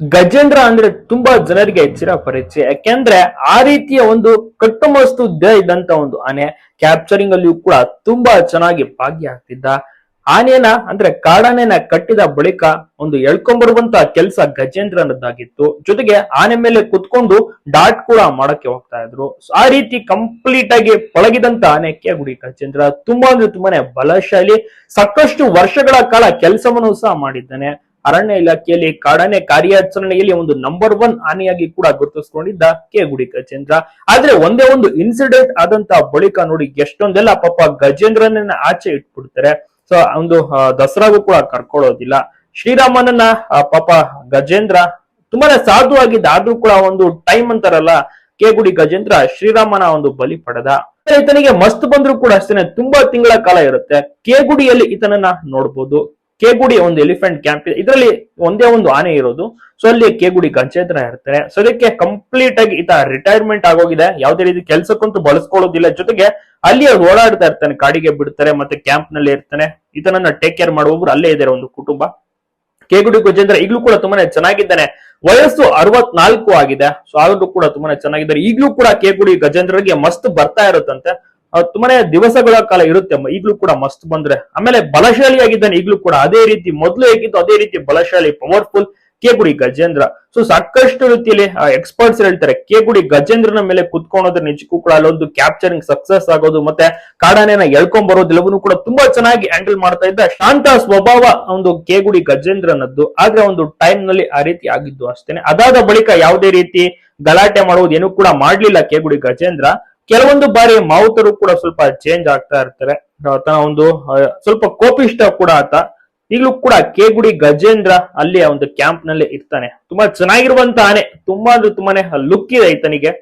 ಗಜೇಂದ್ರ ಅಂದ್ರೆ ತುಂಬಾ ಜನರಿಗೆ ಹೆಚ್ಚಿನ ಪರಿಚಯ. ಯಾಕೆಂದ್ರೆ ಆ ರೀತಿಯ ಒಂದು ಕಟ್ಟುಮಸ್ತು ದೇಹ ಇದ್ದಂತ ಒಂದು ಆನೆ ಕ್ಯಾಪ್ಚರಿಂಗ್ ಅಲ್ಲಿಯೂ ಕೂಡ ತುಂಬಾ ಚೆನ್ನಾಗಿ ಭಾಗಿಯಾಗ್ತಿದ್ದ ಆನೆನ ಅಂದ್ರೆ ಕಾಡಾನೆನ ಕಟ್ಟಿದ ಬಳಿಕ ಒಂದು ಎಳ್ಕೊಂಡ್ಬರುವಂತ ಕೆಲಸ ಗಜೇಂದ್ರನದ್ದಾಗಿತ್ತು. ಜೊತೆಗೆ ಆನೆ ಮೇಲೆ ಕುತ್ಕೊಂಡು ಡಾಟ್ ಕೂಡ ಮಾಡಕ್ಕೆ ಹೋಗ್ತಾ ಇದ್ರು. ಆ ರೀತಿ ಕಂಪ್ಲೀಟ್ ಆಗಿ ಪಳಗಿದಂತ ಆನೆ ಕೇಗುಡಿ ಗಜೇಂದ್ರ ತುಂಬಾ ಅಂದ್ರೆ ತುಂಬಾನೇ ಬಲಶಾಲಿ. ಸಾಕಷ್ಟು ವರ್ಷಗಳ ಕಾಲ ಕೆಲಸವನ್ನು ಸಹ ಮಾಡಿದ್ದಾನೆ. ಅರಣ್ಯ ಇಲಾಖೆಯಲ್ಲಿ ಕಾಡಾನೆ ಕಾರ್ಯಾಚರಣೆಯಲ್ಲಿ ಒಂದು ನಂಬರ್ ಒನ್ ಆನೆಯಾಗಿ ಕೂಡ ಗುರುತಿಸಿಕೊಂಡಿದ್ದ ಕೇಗುಡಿ ಗಜೇಂದ್ರ ಆದ್ರೆ ಒಂದೇ ಒಂದು ಇನ್ಸಿಡೆಂಟ್ ಆದಂತ ಬಳಿಕ ನೋಡಿ ಎಷ್ಟೊಂದೆಲ್ಲ ಪಾಪ ಗಜೇಂದ್ರನನ್ನ ಆಚೆ ಇಟ್ಬಿಡ್ತಾರೆ. ಸೊ ಒಂದು ದಸರಾಗೂ ಕೂಡ ಕರ್ಕೊಳ್ಳೋದಿಲ್ಲ. ಶ್ರೀರಾಮನನ್ನ ಪಾಪ ಗಜೇಂದ್ರ ತುಂಬಾನೇ ಸಾಧು ಆಗಿದ್ದ, ಆದ್ರೂ ಕೂಡ ಒಂದು ಟೈಮ್ ಅಂತಾರಲ್ಲ, ಕೆ ಗುಡಿ ಗಜೇಂದ್ರ ಶ್ರೀರಾಮನ ಒಂದು ಬಲಿ ಪಡೆದ. ಈತನಿಗೆ ಮಸ್ತ್ ಬಂದ್ರು ಕೂಡ ಅಷ್ಟೇನೆ, ತುಂಬಾ ತಿಂಗಳ ಕಾಲ ಇರುತ್ತೆ. ಕೇಗುಡಿಯಲ್ಲಿ ಈತನನ್ನ ನೋಡ್ಬೋದು. ಕೇಗುಡಿ ಒಂದು ಎಲಿಫೆಂಟ್ ಕ್ಯಾಂಪ್ ಇದೆ. ಇದರಲ್ಲಿ ಒಂದೇ ಒಂದು ಆನೆ ಇರೋದು. ಸೊ ಅಲ್ಲಿ ಕೇಗುಡಿ ಗಜೇಂದ್ರ ಇರ್ತಾರೆ. ಸೊ ಅದಕ್ಕೆ ಕಂಪ್ಲೀಟ್ ಆಗಿ ಈತ ರಿಟೈರ್ಮೆಂಟ್ ಆಗೋಗಿದೆ. ಯಾವುದೇ ರೀತಿ ಕೆಲಸಕ್ಕಂತೂ ಬಳಸ್ಕೊಳ್ಳೋದಿಲ್ಲ. ಜೊತೆಗೆ ಅಲ್ಲಿ ಅವ್ರು ಓಡಾಡ್ತಾ ಇರ್ತಾನೆ, ಕಾಡಿಗೆ ಬಿಡ್ತಾರೆ, ಮತ್ತೆ ಕ್ಯಾಂಪ್ನಲ್ಲಿ ಇರ್ತಾನೆ. ಈತನನ್ನ ಟೇಕ್ ಕೇರ್ ಮಾಡುವವರು ಅಲ್ಲೇ ಇದ್ದಾರೆ ಒಂದು ಕುಟುಂಬ. ಕೇಗುಡಿ ಗಜೇಂದ್ರ ಈಗಲೂ ಕೂಡ ತುಂಬಾನೇ ಚೆನ್ನಾಗಿದ್ದಾನೆ. ವಯಸ್ಸು ಅರವತ್ನಾಲ್ಕು ಆಗಿದೆ. ಸೊ ಆದ್ರೂ ಕೂಡ ತುಂಬಾನೇ ಚೆನ್ನಾಗಿದ್ದಾರೆ. ಈಗಲೂ ಕೂಡ ಕೇಗುಡಿ ಗಜೇಂದ್ರಗೆ ಮಸ್ತ್ ಬರ್ತಾ ಇರುತ್ತಂತೆ. ತುಂಬಾನೇ ದಿವಸಗಳ ಕಾಲ ಇರುತ್ತೆ. ಈಗಲೂ ಕೂಡ ಮಸ್ತ್ ಬಂದ್ರೆ. ಆಮೇಲೆ ಬಲಶಾಲಿಯಾಗಿದ್ದಾನೆ ಈಗಲೂ ಕೂಡ ಅದೇ ರೀತಿ ಮೊದಲು ಹೇಗಿತ್ತು ಅದೇ ರೀತಿ ಬಲಶಾಲಿ ಪವರ್ಫುಲ್ ಕೇಗುಡಿ ಗಜೇಂದ್ರ. ಸೊ ಸಾಕಷ್ಟು ರೀತಿಯಲ್ಲಿ ಎಕ್ಸ್ಪರ್ಟ್ಸ್ ಹೇಳ್ತಾರೆ, ಕೇಗುಡಿ ಗಜೇಂದ್ರನ ಮೇಲೆ ಕುತ್ಕೊಳೋದ್ರ ನಿಜಕ್ಕೂ ಕೂಡ ಅಲ್ಲೊಂದು ಕ್ಯಾಪ್ಚರಿಂಗ್ ಸಕ್ಸಸ್ ಆಗೋದು ಮತ್ತೆ ಕಾಡಾನೆನ ಎಳ್ಕೊಂಡ್ ಬರೋದು ಎಲ್ಲವನ್ನೂ ಕೂಡ ತುಂಬಾ ಚೆನ್ನಾಗಿ ಹ್ಯಾಂಡಲ್ ಮಾಡ್ತಾ ಇದ್ದ ಶಾಂತ ಸ್ವಭಾವ ಒಂದು ಕೇಗುಡಿ ಗಜೇಂದ್ರನದ್ದು. ಆದ್ರೆ ಒಂದು ಟೈಮ್ನಲ್ಲಿ ಆ ರೀತಿ ಆಗಿದ್ದು ಅಷ್ಟೇನೆ. ಅದಾದ ಬಳಿಕ ಯಾವುದೇ ರೀತಿ ಗಲಾಟೆ ಮಾಡುವುದು ಏನು ಕೂಡ ಮಾಡ್ಲಿಲ್ಲ ಕೇಗುಡಿ ಗಜೇಂದ್ರ. ಕೆಲವೊಂದು ಬಾರಿ ಮಾವುತರು ಕೂಡ ಸ್ವಲ್ಪ ಚೇಂಜ್ ಆಗ್ತಾ ಇರ್ತಾರೆ. ಆತನ ಒಂದು ಸ್ವಲ್ಪ ಕೋಪಿಷ್ಟ ಕೂಡ ಆತ. ಈಗಲೂ ಕೂಡ ಕೇಗುಡಿ ಗಜೇಂದ್ರ ಅಲ್ಲಿ ಒಂದು ಕ್ಯಾಂಪ್ನಲ್ಲಿ ಇರ್ತಾನೆ. ತುಂಬಾ ಚೆನ್ನಾಗಿರುವಂತ ಆನೆ ತುಂಬಾ ಅಂದ್ರೆ ತುಂಬಾನೇ ಲುಕ್ ಇದೆ ಈತನಿಗೆ.